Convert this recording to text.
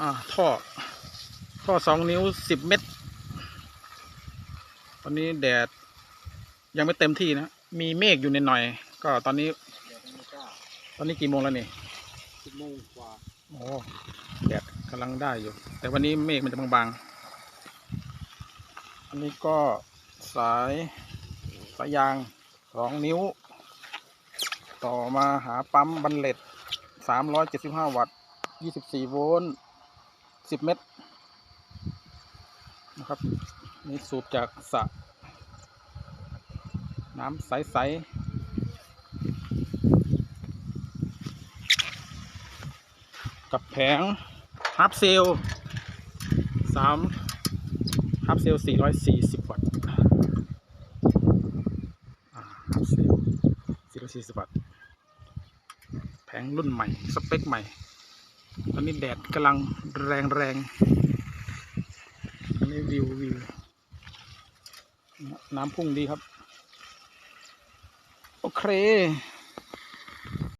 อ่าท่อ ท่อสองนิ้วสิบเมตร ตอนนี้แดดยังไม่เต็มที่นะ มีเมฆอยู่ในหน่อยๆก็ตอนนี้เดี๋ยวไม่กล้าตอนนี้กี่โมงแล้วนี่สิบโมงกว่าโอ้แดดกำลังได้อยู่ แต่วันนี้เมฆมันจะบางๆ อันนี้ก็สายสายยางสองนิ้ว ต่อมาหาปั๊มบันเลตสามร้อยเจ็ดสิบห้าวัตต์ยี่สิบสี่โวลต์ สิบเมตรนะครับนี่สูบจากสระน้ำใส ๆ กับแผงฮาร์ปเซลสามฮาร์ปเซลสี่ร้อยสี่สิบวัตต์ฮาร์ปเซลสี่ร้อยสี่สิบวัตต์ แผงรุ่นใหม่ สเปคใหม่ ตอนนี้แดดกำลังแรงแรงๆอันนี้วิววิวน้ำพุ่งดีครับ โอเค